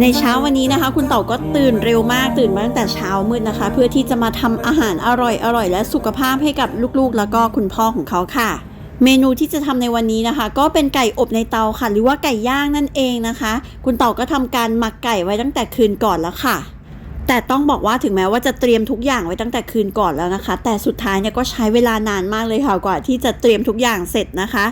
ในเช้าวันนี้นะคะ คุณเต่าก็ตื่นเร็วมากตื่นมาตั้งแต่เช้ามืดนะคะ เพื่อที่จะมาทำอาหารอร่อยอร่อยและสุขภาพให้กับลูกๆ แล้วก็คุณพ่อของเขาค่ะ เมนูที่จะทำในวันนี้นะคะ ก็เป็นไก่อบในเตาค่ะ หรือว่าไก่ย่างนั่นเองนะคะ คุณเต่าก็ทำการหมักไก่ไว้ตั้งแต่คืนก่อนแล้วค่ะ แต่ต้องบอกว่าถึงแม้ว่าจะเตรียมทุกอย่างไว้ตั้งแต่คืนก่อนแล้วนะคะ แต่สุดท้ายเนี่ยก็ใช้เวลานานมากเลยค่ะกว่าที่จะเตรียมทุกอย่างเสร็จนะคะ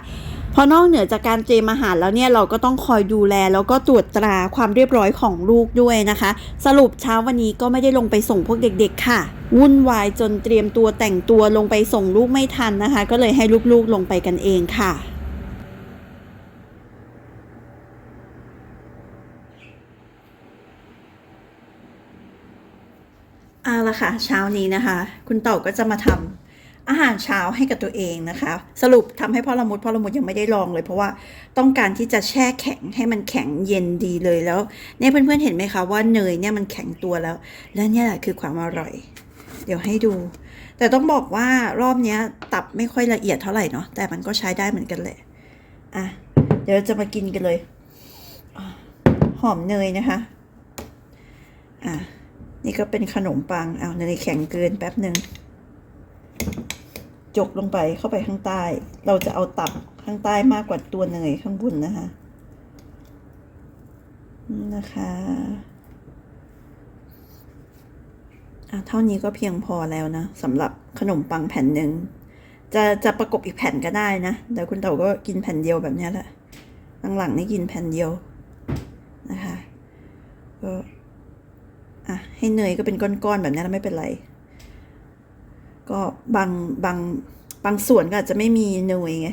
เพราะนอกเหนือจากการเตรียมอาหารแล้วเนี่ยเราก็ต้องคอยดูแล แล้วก็ตรวจตราความเรียบร้อยของลูกด้วยนะคะ สรุปเช้าวันนี้ก็ไม่ได้ลงไปส่งพวกเด็กๆค่ะ วุ่นวายจนเตรียมตัวแต่งตัวลงไปส่งลูกไม่ทันนะคะ ก็เลยให้ลูกๆลงไปกันเองค่ะ เอาละค่ะเช้านี้นะคะ คุณเต่าก็จะมาทำอาหารเช้าให้กับตัวเองนะคะ สรุปทำให้พ่อละมุดพ่อละมุดยังไม่ได้ลองเลย เพราะว่าต้องการที่จะแช่แข็งให้มันแข็งเย็นดีเลยแล้วเนี่ยเพื่อนๆเห็นไหมคะว่าเนยเนี่ยมันแข็งตัวแล้ว และเนี่ยแหละคือความอร่อย เดี๋ยวให้ดู แต่ต้องบอกว่ารอบนี้ตับไม่ค่อยละเอียดเท่าไหร่เนาะแต่มันก็ใช้ได้เหมือนกันแหละอะเดี๋ยวจะมากินกันเลยหอมเนยนะคะอะ นี่ก็เป็นขนมปัง เอาเนแข็งเกินแป๊บหนึ่ง จกลงไปเข้าไปข้างใต้ เราจะเอาตับข้างใต้มากกว่าตัวเนยข้างบนนะคะ นะคะอะเท่านี้ก็เพียงพอแล้วนะสำหรับขนมปังแผ่นหนึ่งจะจะประกบอีกแผ่นก็ได้นะแต่คุณเต่าก็กินแผ่นเดียวแบบนี้แหละหลังๆนี่กินแผ่นเดียวนะคะก็ อะให้เนยก็เป็นก้อนๆแบบนี้แล้วไม่เป็นไร ก็บางบางบางส่วนก็อาจจะไม่มีเนยไง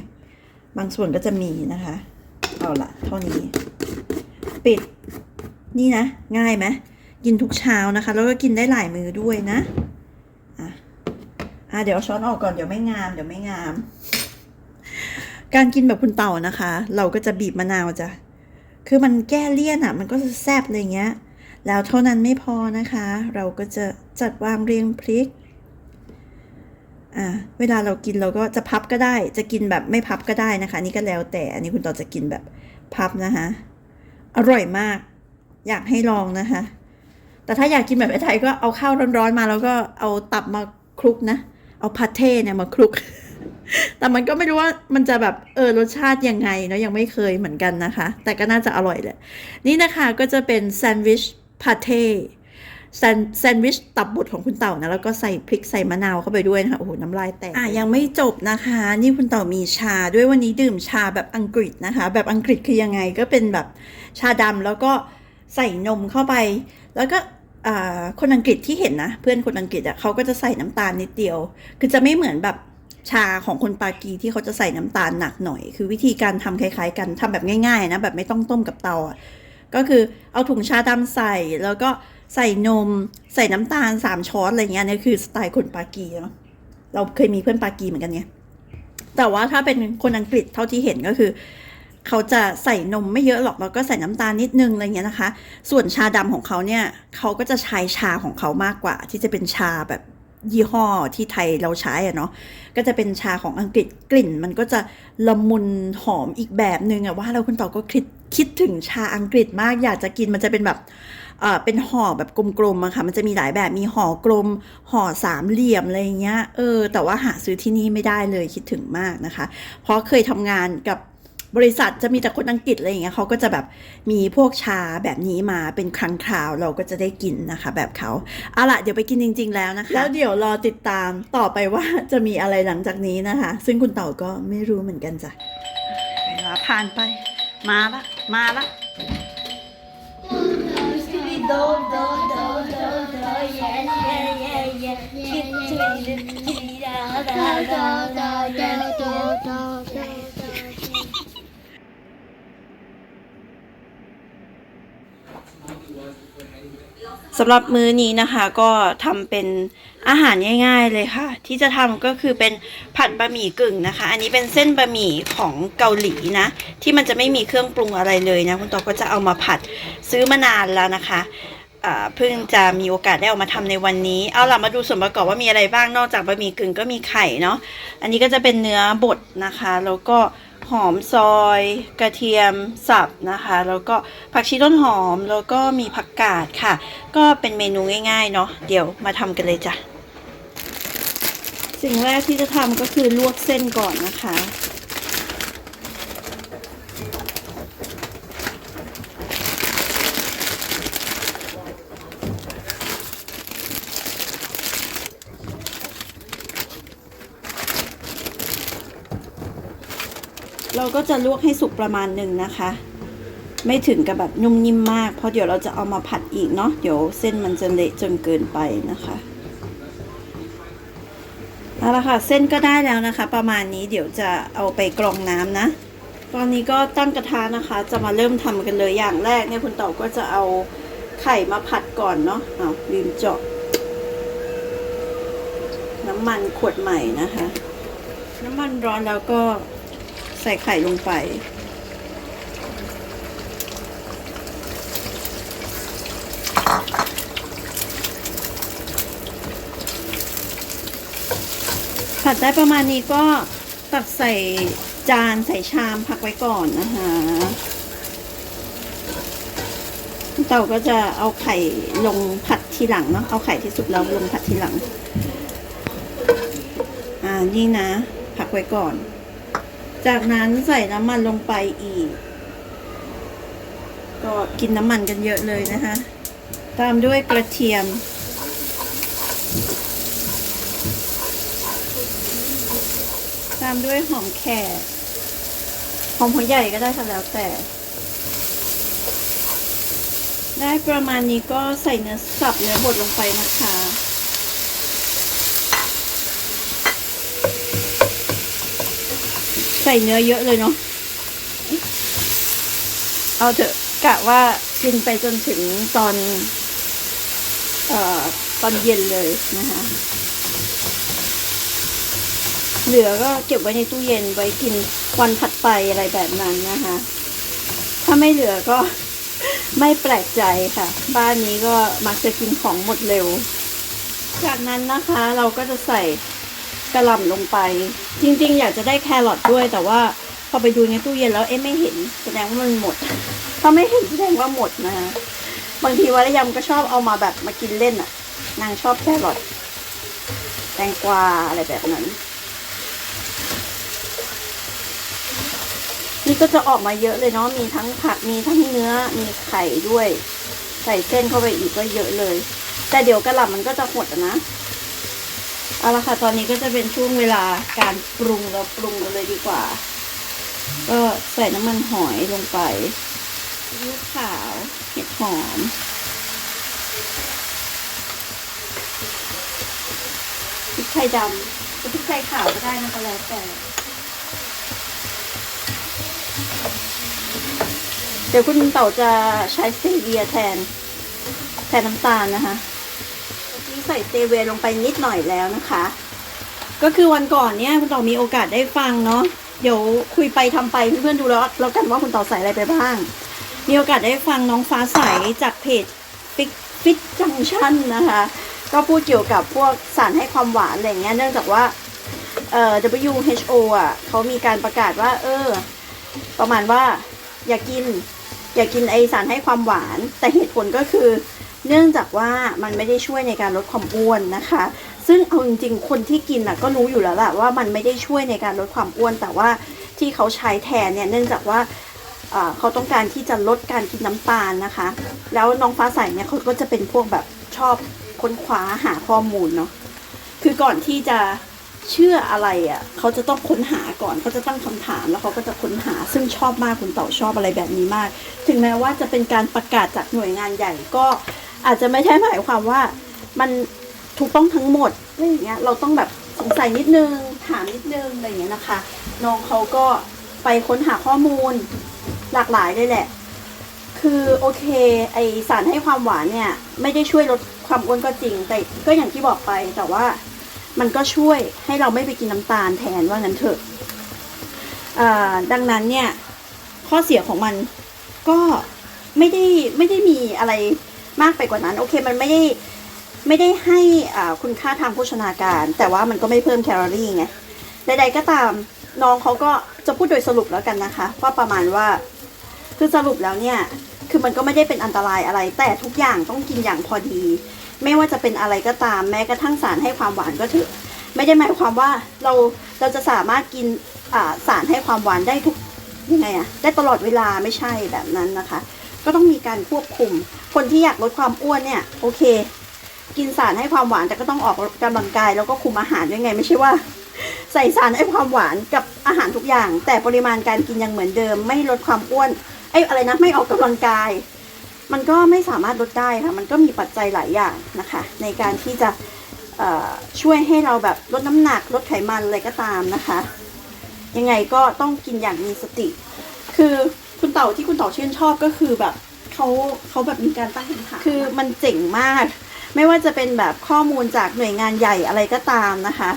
บางส่วนก็จะมีนะคะ เอาละเท่านี้ ปิดนี่นะ ง่ายไหมกินทุกเช้านะคะ แล้วก็กินได้หลายมือด้วยนะอะอะเดี๋ยวเอาช้อนออกก่อนเดี๋ยวไม่งามเดี๋ยวไม่งาม การกินแบบคุณเต่านะคะ เราก็จะบีบมะนาวจ้ะคือมันแก้เลี่ยนอะ มันก็จะแซบอะไรเงี้ย แล้วเท่านั้นไม่พอนะคะ เราก็จะจัดวางเรียงพริกอ่าเวลาเรากินเราก็จะพับก็ได้ จะกินแบบไม่พับก็ได้นะคะ นี่ก็แล้วแต่อันนี้คุณต่อจะกินแบบพับนะคะ อร่อยมาก อยากให้ลองนะคะ แต่ถ้าอยากกินแบบไทยก็เอาข้าวร้อนๆมาแล้วก็เอาตับมาคลุกนะ เอาพาเท่เนี่ยมาคลุก แต่มันก็ไม่รู้ว่ามันจะแบบเออรสชาติยังไงเนาะยังไม่เคยเหมือนกันนะคะ แต่ก็น่าจะอร่อยแหละ นี่นะคะก็จะเป็นแซนด์วิช พาเทแซนด์วิชตับบดของคุณเต่านะ แล้วก็ใส่พริกใส่มะนาวเข้าไปด้วยนะคะ โอ้โห น้ำลายแตก อะ ยังไม่จบนะคะ นี่คุณเต่ามีชาด้วยวันนี้ดื่มชาแบบอังกฤษนะคะ แบบอังกฤษคือยังไงก็เป็นแบบชาดำแล้วก็ใส่นมเข้าไป แล้วก็อ่าคนอังกฤษที่เห็นนะ เพื่อนคนอังกฤษอะเขาก็จะใส่น้ำตาลนิดเดียว คือจะไม่เหมือนแบบชาของคนปากีที่เขาจะใส่น้ำตาลหนักหน่อย คือวิธีการทำคล้ายๆ กันทำแบบง่ายๆนะแบบไม่ต้องต้มกับเตาอะ ก็คือเอาถุงชาดำใส่แล้วก็ใส่นม ใส่น้ำตาลสามช้อนอะไรเงี้ยนี่คือสไตล์คนปากีเนาะเราเคยมีเพื่อนปากีเหมือนกันไงแต่ว่าถ้าเป็นคนอังกฤษเท่าที่เห็นก็คือ เขาจะใส่นมไม่เยอะหรอกแล้วก็ใส่น้ำตาลนิดนึงอะไรเงี้ยนะคะ ส่วนชาดำของเขาเนี่ยเขาก็จะใช้ชาของเขามากกว่า ที่จะเป็นชาแบบยี่ห้อที่ไทยเราใช้อะเนาะก็จะเป็นชาของอังกฤษกลิ่น มันก็จะละมุนหอมอีกแบบนึงอะว่าเราคุณต่อก็คิด คิดถึงชาอังกฤษมากอยากจะกินมันจะเป็นแบบเป็นห่อแบบกลมๆอะค่ะ มันจะมีหลายแบบมีห่อกลมห่อสามเหลี่ยมอะไรเงี้ยเออแต่ว่าหาซื้อที่นี่ไม่ได้เลยคิดถึงมากนะคะ เพราะเคยทำงานกับบริษัทจะมีแต่คนอังกฤษอะไรอย่างเงี้ยเขาก็จะแบบมีพวกชาแบบนี้มาเป็นครั้งคราวเราก็จะได้กินนะคะ แบบเขาเอาละเดี๋ยวไปกินจริง ๆ แล้วนะคะ แล้วเดี๋ยวรอติดตามต่อไปว่าจะมีอะไรหลังจากนี้นะคะ ซึ่งคุณเต่าก็ไม่รู้เหมือนกันจ้ะเวลาผ่านไป มาละมาละ do do do do do yeah yeah yeah yeah Chip chip chip da da da da da da da da สำหรับมื้อนี้นะคะก็ทำเป็นอาหารง่าย ๆเลยค่ะ ที่จะทำก็คือเป็นผัดบะหมี่กึ่งนะคะ อันนี้เป็นเส้นบะหมี่ของเกาหลีนะ ที่มันจะไม่มีเครื่องปรุงอะไรเลยนะคุณตอก็จะเอามาผัดซื้อมานานแล้วนะคะเพิ่งจะมีโอกาสได้เอามาทำในวันนี้ เอาล่ะมาดูส่วนประกอบว่ามีอะไรบ้างนอกจากบะหมี่กึ่งก็มีไข่เนาะอันนี้ก็จะเป็นเนื้อบดนะคะ แล้วก็ หอมซอย กระเทียมสับนะคะ แล้วก็ผักชีต้นหอมแล้วก็มีผักกาดค่ะ ก็เป็นเมนูง่ายๆเนาะเดี๋ยวมาทำกันเลยจ้ะสิ่งแรกที่จะทำก็คือลวกเส้นก่อนนะคะ ก็จะลวกให้สุกประมาณหนึ่งนะคะ ไม่ถึงกับแบบนุ่มนิ่มมาก เพราะเดี๋ยวเราจะเอามาผัดอีกเนาะเดี๋ยวเส้นมันจะเละจนเกินไปนะคะเอาละค่ะเส้นก็ได้แล้วนะคะ ประมาณนี้เดี๋ยวจะเอาไปกรองน้ำนะ ตอนนี้ก็ตั้งกระทะนะคะ จะมาเริ่มทำกันเลยอย่างแรกเนี่ยคุณต่าก็จะเอาไข่มาผัดก่อนเนาะเอาลืมเจาะน้ำมันขวดใหม่นะคะ น้ำมันร้อนแล้วก็ ใส่ไข่ลงไป ผัดได้ประมาณนี้ก็ตักใส่จานใส่ชามพักไว้ก่อนนะคะเตาก็จะเอาไข่ลงผัดทีหลังเนาะเอาไข่ที่สุกแล้วลงผัดทีหลัง อ่านี่นะ พักไว้ก่อน จากนั้นใส่น้ำมันลงไปอีก ก็กินน้ำมันกันเยอะเลยนะคะ ตามด้วยกระเทียม ตามด้วยหอมแขกหอมหัวใหญ่ก็ได้ค่ะแล้วแต่ ได้ประมาณนี้ก็ใส่เนื้อสับเนื้อบดลงไปนะคะ ใส่เนื้อเยอะเลยเนาะ เอาเถอะกะว่ากินไปจนถึงตอน เอ่อตอนเย็นเลยนะคะ เหลือก็เก็บไว้ในตู้เย็นไว้กินวันถัดไปอะไรแบบนั้นนะคะ ถ้าไม่เหลือก็ไม่แปลกใจค่ะ บ้านนี้ก็มักจะกินของหมดเร็ว จากนั้นนะคะเราก็จะใส่ กระหล่ำลงไป จริง ๆ อยากจะได้แครอทด้วย แต่ว่าพอไปดูในตู้เย็นแล้วเอ๊ะไม่เห็น แสดงว่ามันหมด ถ้าไม่เห็นแสดงว่าหมดนะบางทีวรยำก็ชอบเอามาแบบมากินเล่นอะ่ะ นางชอบแครอทแตงกวาอะไรแบบนั้น นี่ก็จะออกมาเยอะเลยเนาะมีทั้งผักมีทั้งเนื้อมีไข่ด้วย ใส่เส้นเข้าไปอีกก็เยอะเลย แต่เดี๋ยวกระหล่ำมันก็จะหดนะ เอาละค่ะ ตอนนี้ก็จะเป็นช่วงเวลาการปรุงเราปรุงกันเลยดีกว่า ก็ใส่น้ำมันหอยลงไปซีอิ๊วขาวเห็ดหอม พริกไทยดำหรือพริกไทยขาวก็ได้นะคะแล้วแต่ เดี๋ยวคุณเต่าจะใช้สเตเวียแทน แทนน้ำตาลนะคะ กี้ใส่เตเวียลงไปนิดหน่อยแล้วนะคะ ก็คือวันก่อนเนี่ยคุณต่ามีโอกาสได้ฟังเนาะเดี๋ยวคุยไปทำไปเพื่อนๆดูแล้วแล้วกันว่าคุณต่าใส่อะไรไปบ้าง มีโอกาสได้ฟังน้องฟ้าใสจากเพจฟิตฟิตจังชั่นนะคะ ก็พูดเกี่ยวกับพวกสารให้ความหวานอะไรเงี้ยเนื่องจากว่าเอ่อ WHO อะเขามีการประกาศว่า เออ ประมาณว่า อย่ากิน อย่ากินไอสารให้ความหวาน แต่เหตุผลก็คือ เนื่องจากว่ามันไม่ได้ช่วยในการลดความอ้วนนะคะ ซึ่งเอาจริงๆ คนที่กินอะก็รู้อยู่แล้วแหละว่ามันไม่ได้ช่วยในการลดความอ้วน แต่ว่าที่เขาใช้แทนเนี่ยเนื่องจากว่าเขาต้องการที่จะลดการกินน้ำตาลนะคะ แล้วน้องฟ้าใสเนี่ยเขาก็จะเป็นพวกแบบชอบค้นคว้าหาข้อมูลเนาะ คือก่อนที่จะเชื่ออะไรอะ่ะเขาจะต้องค้นหาก่อนเขาจะตั้งคำถามแล้วเขาก็จะค้นหาซึ่งชอบมากคุณเต่าชอบอะไรแบบนี้มาก ถึงแม้ว่าจะเป็นการประกาศจากหน่วยงานใหญ่ก็ อาจจะไม่ใช่หมายความว่ามันถูกต้องทั้งหมดอะไรอย่างเงี้ยเราต้องแบบสงสัยนิดนึงถามนิดนึงอะไรอย่างเงี้ยนะคะ น้องเขาก็ไปค้นหาข้อมูลหลากหลายเลยแหละ คือโอเค ไอสารให้ความหวานเนี่ย ไม่ได้ช่วยลดความอ้วนก็จริง แต่ก็อย่างที่บอกไปแต่ว่ามันก็ช่วยให้เราไม่ไปกินน้ำตาลแทนว่างั้นเถอะดังนั้นเนี่ย ข้อเสียของมันก็ไม่ได้ไม่ได้มีอะไร มากไปกว่านั้น โอเคมันไม่ได้ไม่ได้ให้คุณค่าทางโภชนาการ แต่ว่ามันก็ไม่เพิ่มแคลอรี่ไงใดๆก็ตามน้องเขาก็จะพูดโดยสรุปแล้วกันนะคะว่าประมาณว่าคือสรุปแล้วเนี่ยคือมันก็ไม่ได้เป็นอันตรายอะไร แต่ทุกอย่างต้องกินอย่างพอดี ไม่ว่าจะเป็นอะไรก็ตาม แม้กระทั่งสารให้ความหวานก็เถอะไม่ได้หมายความว่าเราเราจะสามารถกินสารให้ความหวานได้ทุกยังไงอะได้ตลอดเวลาไม่ใช่แบบนั้นนะคะ ก็ต้องมีการควบคุม คนที่อยากลดความอ้วนเนี่ย โอเค กินสารให้ความหวานแต่ก็ต้องออกกำลังกาย แล้วก็คุมอาหารด้วยไง ไม่ใช่ว่า ใส่สารให้ความหวานกับอาหารทุกอย่าง แต่ปริมาณการกินยังเหมือนเดิม ไม่ลดความอ้วนไอ้อะไรนะไม่ออกกำลังกาย มันก็ไม่สามารถลดได้ค่ะ มันก็มีปัจจัยหลายอย่างนะคะ ในการที่จะช่วยให้เราแบบลดน้ำหนักลดไขมันอะไรก็ตามนะคะ ยังไงก็ต้องกินอย่างมีสติ คือ คุณเต่าที่คุณเต่าชื่นชอบก็คือแบบเขาเขาแบบมีการตั้งคำถามคือมันเจ๋งมาก ไม่ว่าจะเป็นแบบข้อมูลจากหน่วยงานใหญ่อะไรก็ตามนะคะ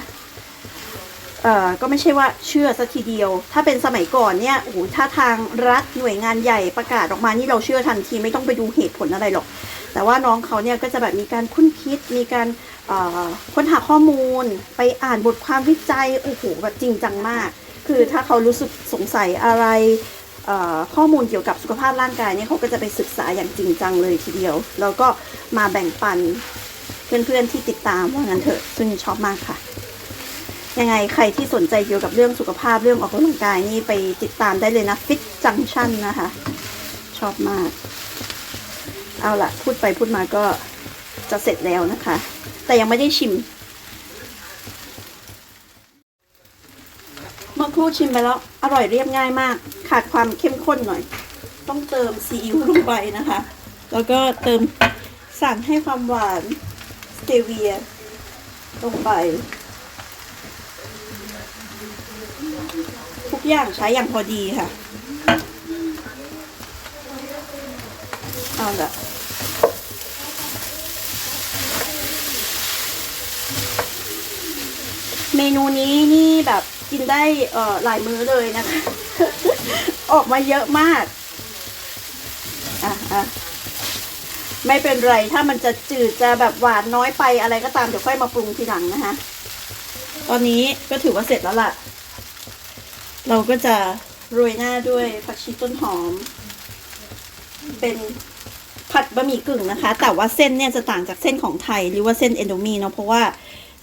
เอ่อก็ไม่ใช่ว่าเชื่อสัทีเดียว ถ้าเป็นสมัยก่อนเนี่ยโอ้โหถ้าทางรัฐหน่วยงานใหญ่ประกาศออกมานี่เราเชื่อทันทีไม่ต้องไปดูเหตุผลอะไรหรอก แต่ว่าน้องเขาเนี่ยก็จะแบบมีการคุ้นคิด มีการเอ่อค้นหาข้อมูล ไปอ่านบทความวิจัยโอ้โหแบบจริงจังมาก คือถ้าเขารู้สึกสงสัยอะไรเอ่อ ข้อมูลเกี่ยวกับสุขภาพร่างกายเนี่ยเขาก็จะไปศึกษาอย่างจริงจังเลยทีเดียว แล้วก็มาแบ่งปันเพื่อนๆที่ติดตามว่างั้นเถอะซึ่งชอบมากค่ะ ยังไงใครที่สนใจเกี่ยวกับเรื่องสุขภาพเรื่องออกกำลังกายนี่ไปติดตามได้เลยนะ Fit Junction นะคะ ชอบมาก เอาล่ะพูดไปพูดมาก็จะเสร็จแล้วนะคะ แต่ยังไม่ได้ชิม เมื่อครู่ชิมไปแล้ว อร่อยเรียบง่ายมาก ขาดความเข้มข้นหน่อย ต้องเติมซีอิ๊วลงไปนะคะ แล้วก็เติมสารให้ความหวานสเตเวียลงไป ทุกอย่างใช้อย่างพอดีค่ะเอาละเมนูนี้นี่แบบกินได้เอ่อหลายมื้อเลยนะคะ ออกมาเยอะมากอะอะไม่เป็นไรถ้ามันจะจืดจะแบบหวานน้อยไปอะไรก็ตามเดี๋ยวค่อยมาปรุงทีหลังนะคะ ตอนนี้ก็ถือว่าเสร็จแล้วล่ะ เราก็จะโรยหน้าด้วยผักชีต้นหอม เป็นผัดบะหมี่กึ่งนะคะ แต่ว่าเส้นเนี่ยจะต่างจากเส้นของไทยหรือว่าเส้นเอนโดมีเนาะเพราะว่า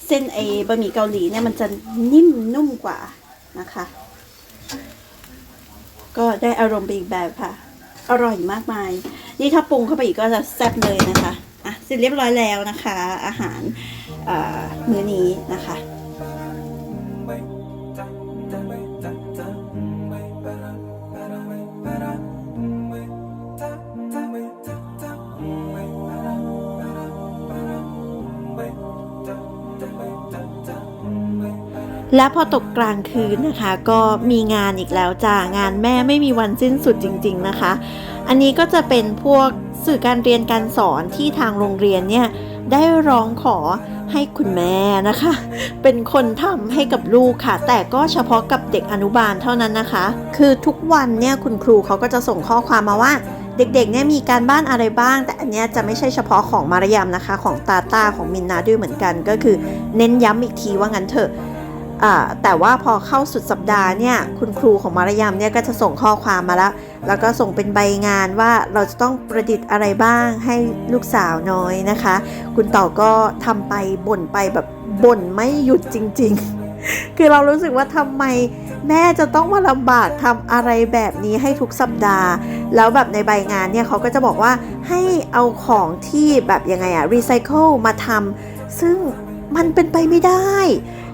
เส้นไอ้บะหมี่เกาหลีเนี่ยมันจะนิ่มนุ่มกว่านะคะ ก็ได้อารมณ์ไปอีกแบบค่ะ อร่อยมากมาย นี่ถ้าปรุงเข้าไปอีกก็จะแซ่บเลยนะคะ อะเสร็จเรียบร้อยแล้วนะคะ อาหารมื้อนี้นะคะ และพอตกกลางคืนนะคะ ก็มีงานอีกแล้วจ้างานแม่ไม่มีวันสิ้นสุดจริง ๆนะคะ อันนี้ก็จะเป็นพวกสื่อการเรียนการสอนที่ทางโรงเรียนเนี่ยได้ร้องขอให้คุณแม่นะคะ เป็นคนทำให้กับลูกค่ะ แต่ก็เฉพาะกับเด็กอนุบาลเท่านั้นนะคะ คือทุกวันเนี่ยคุณครูเขาก็จะส่งข้อความมาว่า เด็กๆเนี่ยมีการบ้านอะไรบ้าง แต่อันเนี้ยจะไม่ใช่เฉพาะของมารยามนะคะ ของตาตาของมินนาด้วยเหมือนกัน ก็คือเน้นย้ำอีกทีว่างั้นเถอะ แต่ว่าพอเข้าสุดสัปดาห์เนี่ยคุณครูของมารยามเนี่ยก็จะส่งข้อความมาแล้ว แล้วก็ส่งเป็นใบงานว่าเราจะต้องประดิษฐ์อะไรบ้างให้ลูกสาวน้อยนะคะ คุณต่อก็ทำไปบ่นไปแบบบ่นไม่หยุดจริง ๆ คือเรารู้สึกว่าทำไมแม่จะต้องมาลำบากทำอะไรแบบนี้ให้ทุกสัปดาห์ แล้วแบบในใบงานเนี่ยเขาก็จะบอกว่าให้เอาของที่แบบยังไงอะรีไซเคิลมาทำซึ่งมันเป็นไปไม่ได้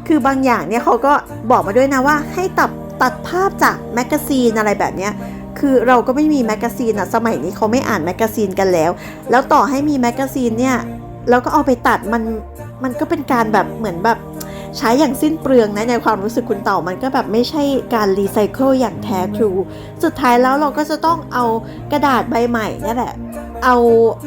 คือบางอย่างเนี่ยเขาก็บอกมาด้วยนะว่าให้ตัดตัดภาพจากแมกกาซีนอะไรแบบเนี้ยคือเราก็ไม่มีแมกกาซีนอะสมัยนี้เขาไม่อ่านแมกกาซีนกันแล้ว แล้วต่อให้มีแมกกาซีนเนี่ยเราก็เอาไปตัดมันมันก็เป็นการแบบเหมือนแบบใช้อย่างสิ้นเปลืองนะในความรู้สึกคุณเต่ามันก็แบบไม่ใช่การรีไซเคิลอย่างแท้ทรู สุดท้ายแล้วเราก็จะต้องเอากระดาษใบใหม่นี่แหละ เอา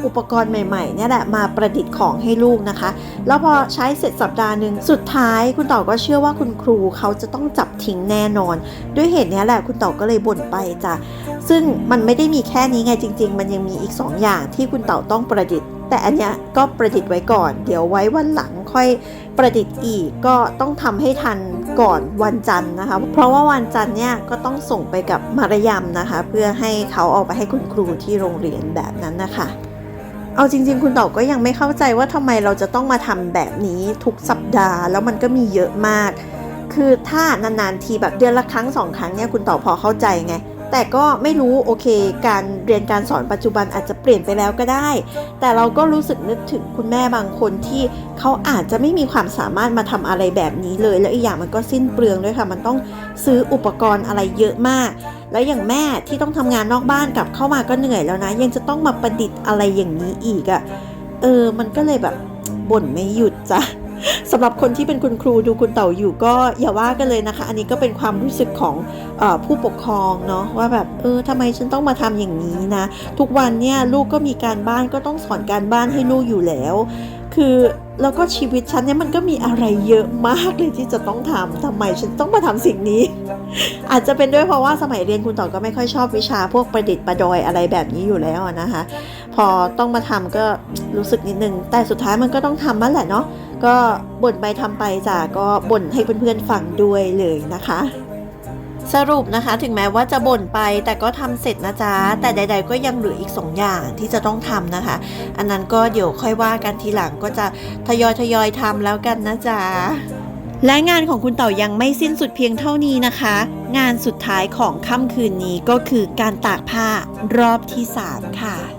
อุปกรณ์ใหม่ๆเนี่ยแหละมาประดิษฐ์ของให้ลูกนะคะ แล้วพอใช้เสร็จสัปดาห์หนึ่งสุดท้ายคุณต่อก็เชื่อว่าคุณครูเขาจะต้องจับทิ้งแน่นอน ด้วยเหตุนี้แหละคุณต่อก็เลยบ่นไปจ้ะซึ่งมันไม่ได้มีแค่นี้ไงจริง ๆ มันยังมีอีก 2อย่างที่คุณเต่าต้องประดิษฐ์ แต่อันเนี้ยก็ประดิษฐ์ไว้ก่อน เดี๋ยวไว้วันหลัง ค่อยประดิษฐ์อีกก็ต้องทำให้ทันก่อนวันจันทร์นะคะ เพราะว่าวันจันทร์เนี่ยก็ต้องส่งไปกับมารยำนะคะ เพื่อให้เขาเอาไปให้คุณครูที่โรงเรียนแบบนั้นนะคะเอาจริง ๆ คุณต่าก็ยังไม่เข้าใจว่าทำไมเราจะต้องมาทำแบบนี้ทุกสัปดาห์ แล้วมันก็มีเยอะมาก คือถ้านานๆทีแบบเดือนละครั้งสองครั้งเนี่ยคุณต่าพอเข้าใจไง แต่ก็ไม่รู้โอเค การเรียนการสอนปัจจุบันอาจจะเปลี่ยนไปแล้วก็ได้ แต่เราก็รู้สึกนึกถึงคุณแม่บางคนที่เขาอาจจะไม่มีความสามารถมาทำอะไรแบบนี้เลย แล้วอีกอย่างมันก็สิ้นเปลืองด้วยค่ะ มันต้องซื้ออุปกรณ์อะไรเยอะมาก แล้วอย่างแม่ที่ต้องทำงานนอกบ้านกลับเข้ามาก็เหนื่อยแล้วนะ ยังจะต้องมาประดิษฐ์อะไรอย่างนี้อีกอะ่ะเออมันก็เลยแบบบ่นไม่หยุดจ้ะ สำหรับคนที่เป็นคุณครูดูคุณเต่าอยู่ก็อย่าว่ากันเลยนะคะ อันนี้ก็เป็นความรู้สึกของอผู้ปกครองเนาะว่าแบบเออทำไมฉันต้องมาทำอย่างนี้นะ ทุกวันเนี่ยลูกก็มีการบ้านก็ต้องสอนการบ้านให้ลูกอยู่แล้ว คือแล้วก็ชีวิตฉันเนี่ยมันก็มีอะไรเยอะมากเลยที่จะต้องทำทำไมฉันต้องมาทำสิ่งนี้ อาจจะเป็นด้วยเพราะว่าสมัยเรียนคุณต่อก็ไม่ค่อยชอบวิชาพวกประดิษฐ์ประดอยอะไรแบบนี้อยู่แล้วนะคะ พอต้องมาทำก็รู้สึกนิดนึง แต่สุดท้ายมันก็ต้องทำนั่นแหละเนาะก็บ่นไปทำไปจ้ะก็บ่นให้เพื่อนๆฟังด้วยเลยนะคะ สรุปนะคะถึงแม้ว่าจะบ่นไปแต่ก็ทำเสร็จนะจ๊ะ แต่ใด ๆ ก็ยังเหลืออีกสองอย่างที่จะต้องทำนะคะ อันนั้นก็เดี๋ยวค่อยว่ากันทีหลังก็จะทยอยทยอยๆทำแล้วกันนะจ๊ะและงานของคุณเต่ายังไม่สิ้นสุดเพียงเท่านี้นะคะ งานสุดท้ายของค่ำคืนนี้ก็คือการตากผ้ารอบที่ 3 ค่ะ